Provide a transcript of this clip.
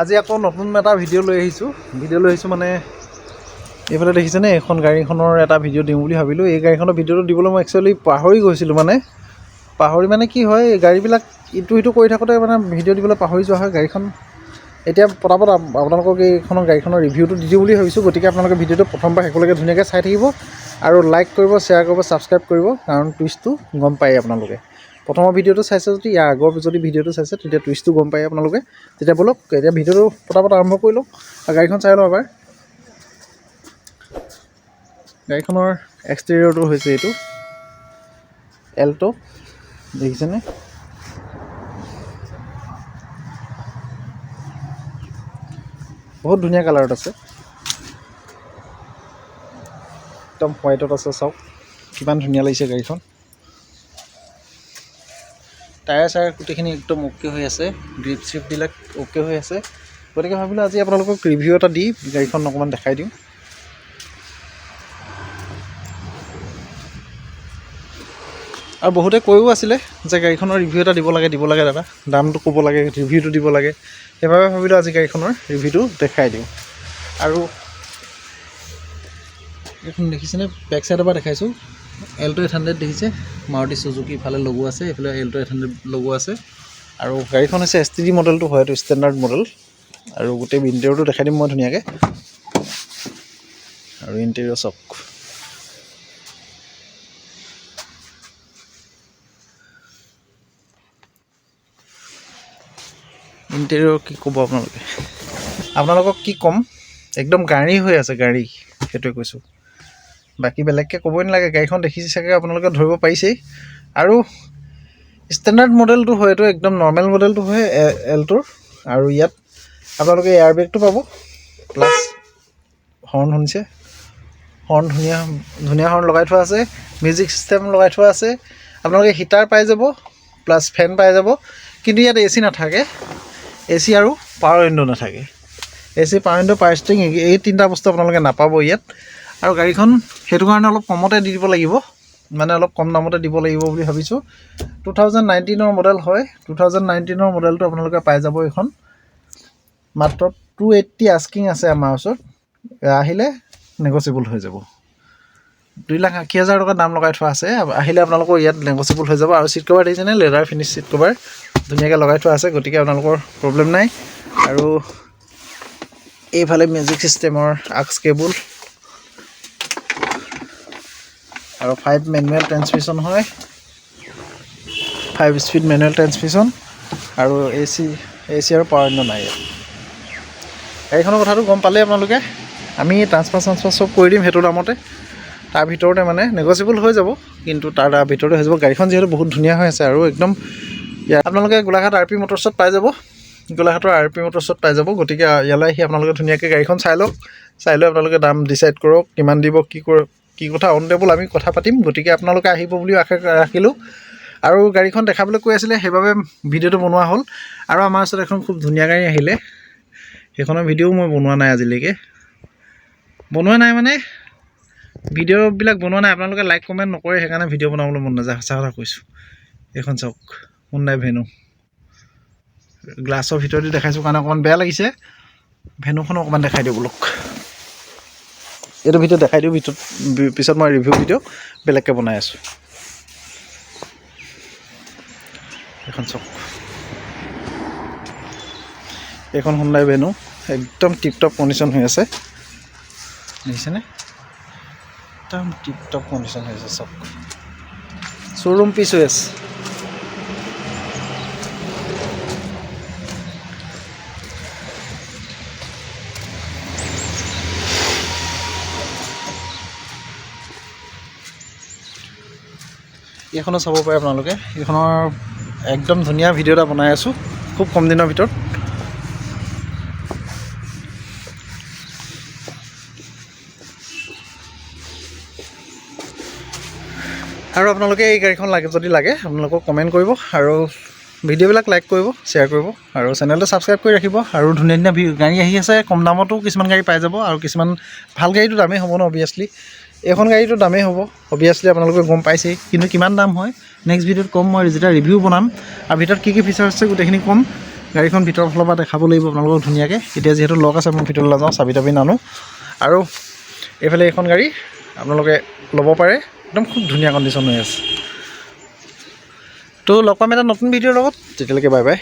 আজি আকৌ নতুন এটা ভিডিঅ' লৈ আহিছোঁ। ভিডিঅ' লৈ আহিছোঁ মানে এইফালে দেখিছেনে এইখন গাড়ীখনৰ এটা ভিডিঅ' দিওঁ বুলি ভাবিলোঁ। এই গাড়ীখনৰ ভিডিঅ'টো দিবলৈ মই একচুৱেলি পাহৰি গৈছিলোঁ মানে। পাহৰি মানে কি হয় গাড়ীবিলাক ইটো সিটো কৰি থাকোঁতে মানে ভিডিঅ' দিবলৈ পাহৰি যোৱা হয় গাড়ীখন। এতিয়া পটাপট আপ- আপোনালোকক এইখনৰ গাড়ীখনৰ ৰিভিউটো দি দিওঁ বুলি ভাবিছোঁ। গতিকে আপোনালোকে ভিডিঅ'টো প্ৰথমবাৰ শেষলৈকে ধুনীয়াকৈ চাই থাকিব। আৰু লাইক কৰিব শ্বেয়াৰ কৰিব ছাবস্ক্ৰাইব কৰিব কাৰণ টুইষ্টটো গম পায়েই আপোনালোকে। প্ৰথমৰ ভিডিঅ'টো চাইছে যদি, ইয়াৰ আগৰ যদি ভিডিঅ'টো চাইছে, তেতিয়া টুইষ্টটো গম পায় আপোনালোকে। তেতিয়া ব'লক, এতিয়া ভিডিঅ'টো পটাপট আৰম্ভ কৰি লওঁ। আৰু গাড়ীখন চাই লওঁ এবাৰ। গাড়ীখনৰ এক্সটেৰিয়ৰটো হৈছে এইটো। এল্ট' দেখিছেনে? বহুত ধুনীয়া কালাৰত আছে। একদম হোৱাইটত আছে, চাওক। কিমান ধুনীয়া লাগিছে গাড়ীখন। টায়াৰ চায়াৰ গোটেইখিনি একদম অ'কে হৈ আছে গ্ৰিপ চিপবিলাক অ'কে হৈ আছে। গতিকে ভাবিলোঁ আজি আপোনালোকক ৰিভিউ এটা দি গাড়ীখন অকণমান দেখাই দিওঁ। আৰু বহুতে কৈও আছিলে যে গাড়ীখনৰ ৰিভিউ এটা দিব লাগে দিব লাগে দাদা। দামটো ক'ব লাগে ৰিভিউটো দিব লাগে। সেইবাবে ভাবিলোঁ আজি গাড়ীখনৰ ৰিভিউটো দেখাই দিওঁ। আৰু, এইখন দেখিছেনে? বেক চাইডৰ পৰা দেখাইছোঁ। এল্ট' এইট হাণ্ড্ৰেড দেখিছে। মাৰুতি চুজুকি ইফালে লগোৱা আছে, এইফালে এল্ট' এইট হাণ্ড্ৰেড লগোৱা আছে। আৰু গাড়ীখন হৈছে এছ টি ডি মডেলটো হয় এইটো ষ্টেণ্ডাৰ্ড মডেল আৰু গোটেই ইণ্টেৰিয়ৰটো দেখাই দিম মই ধুনীয়াকৈ। আৰু ইণ্টেৰিয়ৰ চাওক ইণ্টেৰিয়ৰ কি ক'ব আপোনালোকে? আপোনালোকক কি ক'ম? একদম গাড়ী হৈ আছে গাড়ী, সেইটোৱে কৈছোঁ। বাকী বেলেগকৈ ক'বই নালাগে, গাড়ীখন দেখিছে চাগে, আপোনালোকে ধৰিব পাৰিছেই। আৰু ষ্টেণ্ডাৰ্ড মডেলটো হয়, এইটো একদম নৰ্মেল মডেলটো হয় এল্টোৰ আৰু ইয়াত আপোনালোকে এয়াৰ বেগটো পাব প্লাছ হৰ্ণ শুনিছে? হৰ্ণ ধুনীয়া ধুনীয়া হৰ্ণ লগাই থোৱা আছে মিউজিক চিষ্টেম লগাই থোৱা আছে। আপোনালোকে হিটাৰ পাই যাব প্লাছ ফেন পাই যাব। কিন্তু ইয়াত এ চি নাথাকে। এ চি আৰু পাৱাৰ উইণ্ড' নাথাকে। A C power wind' power steering এই তিনিটা বস্তু আপোনালোকে নাপাব ইয়াত। আৰু গাড়ীখন সেইটো কাৰণে অলপ কমতে দি দিব লাগিব। মানে অলপ কম দামতে দিব লাগিব বুলি ভাবিছোঁ। টু থাউজেণ্ড নাইনটিনৰ মডেল হয়। টু থাউজেণ্ড নাইনটিনৰ মডেলটো আপোনালোকে পাই যাব এইখন। মাত্ৰ টু এইট্টি আস্কিং আছে আমাৰ ওচৰত। আহিলে নেগচিয়েবল হৈ যাব। দুই লাখ আশী হাজাৰ টকা দাম লগাই থোৱা আছে। আহিলে আপোনালোকৰ ইয়াত নেগচিয়েবল হৈ যাব। আৰু চিট কভাৰ দেখিছেনে লেডাৰ ফিনিছ চিট কভাৰ ধুনীয়াকৈ লগাই থোৱা আছে। গতিকে আপোনালোকৰ প্ৰব্লেম নাই। আৰু এইফালে মিউজিক ছিষ্টেমৰ আক্স কেবুল আৰু ফাইভ মেনুৱেল ট্ৰেন্সমিশ্যন হয়। ফাইভ স্পীড মেনুৱেল ট্ৰেন্সমিশ্যন আৰু এ চি এ চি আৰু পাৱাৰ উইণ্ড' নাই গাড়ীখনৰ কথাটো গম পালেই আপোনালোকে। আমি ট্ৰান্সফাৰ চান্সফাৰ চব কৰি দিম সেইটো দামতে। তাৰ ভিতৰতে মানে নেগচিয়েবল হৈ যাব কিন্তু তাৰ তাৰ ভিতৰতে হৈ যাব। গাড়ীখন যিহেতু বহুত ধুনীয়া হৈ আছে আৰু একদম ইয়াত আপোনালোকে গোলাঘাট আৰ পি মটৰ্ছত পাই যাব। গোলাঘাটৰ আৰ পি মটৰ্ছত পাই যাব। গতিকে ইয়ালৈ আহি আপোনালোকে ধুনীয়াকৈ গাড়ীখন চাই লওক। চাই লৈ আপোনালোকে দাম ডিচাইড কৰক কিমান দিব কি কৰ কি কথা অন টেবল আমি কথা পাতিম গতিকে আপোনালোকে আহিব বুলিও আশা ৰাখিলোঁ। আৰু গাড়ীখন দেখাবলৈ কৈ আছিলে সেইবাবে ভিডিঅ'টো বনোৱা হ'ল। আৰু আমাৰ ওচৰত এখন খুব ধুনীয়া গাড়ী আহিলে। সেইখনৰ ভিডিঅ'ও মই বনোৱা নাই আজিলৈকে। বনোৱা নাই মানে ভিডিঅ'বিলাক বনোৱা নাই। আপোনালোকে লাইক কমেণ্ট নকৰে সেইকাৰণে ভিডিঅ' বনাবলৈ মন নাযায়। সঁচা কথা কৈছোঁ। এইখন চাওক হোণ্ডাই ভেনু গ্লাছৰ ভিতৰতে দেখাইছোঁ কাৰণে অকণমান বেয়া লাগিছে। ভেনুখনো অকণমান দেখাই দিওঁ বোলক এইটো ভিডিঅ' দেখাই দিওঁ ভিতৰত পিছত মই ৰিভিউ ভিডিঅ' বেলেগকৈ বনাই আছোঁ। এইখন চাওক। এইখন হোণ্ডাই ভেনু একদম টিপটপ কণ্ডিশ্যন হৈ আছে। দেখিছেনে? একদম টিপটপ কণ্ডিশ্যন হৈ আছে, চাওক। শ্ব'ৰুম পিচ হৈ আছে। এইখনো চাব পাৰে আপোনালোকে। এইখনৰ একদম ধুনীয়া ভিডিঅ' এটা বনাই আছোঁ খুব কম দিনৰ ভিতৰত। আৰু আপোনালোকে এই গাড়ীখন লাগে যদি লাগে আপোনালোকক কমেণ্ট কৰিব আৰু ভিডিঅ'বিলাক লাইক কৰিব শ্বেয়াৰ কৰিব আৰু চেনেলটো ছাবস্ক্ৰাইব কৰি ৰাখিব। আৰু ধুনীয়া ধুনীয়া গাড়ী আহি আছে কম দামতো কিছুমান গাড়ী পাই যাব আৰু কিছুমান ভাল গাড়ীটো দামেই হ'ব ন অভিয়াছলি এইখন গাড়ীটো দামেই হ'ব। অভিয়াছলি আপোনালোকে গম পাইছেই। কিন্তু কিমান দাম হয়? নেক্সট ভিডিঅ'ত ক'ম মই যেতিয়া ৰিভিউ বনাম। আৰু ভিতৰত কি কি ফিচাৰ আছে গোটেইখিনি ক'ম। গাড়ীখন ভিতৰৰ ফালৰ পৰা দেখাব লাগিব আপোনালোকক ধুনীয়াকৈ। এতিয়া যিহেতু লক আছে মই ভিতৰলৈ নাযাওঁ চাবি তাবি নানো। আৰু এইফালে এইখন গাড়ী আপোনালোকে ল'ব পাৰে। একদম খুব ধুনীয়া কণ্ডিশ্যন হৈ আছে। তো লগ পাম এটা নতুন ভিডিঅ'ৰ লগত। তেতিয়ালৈকে বাই বাই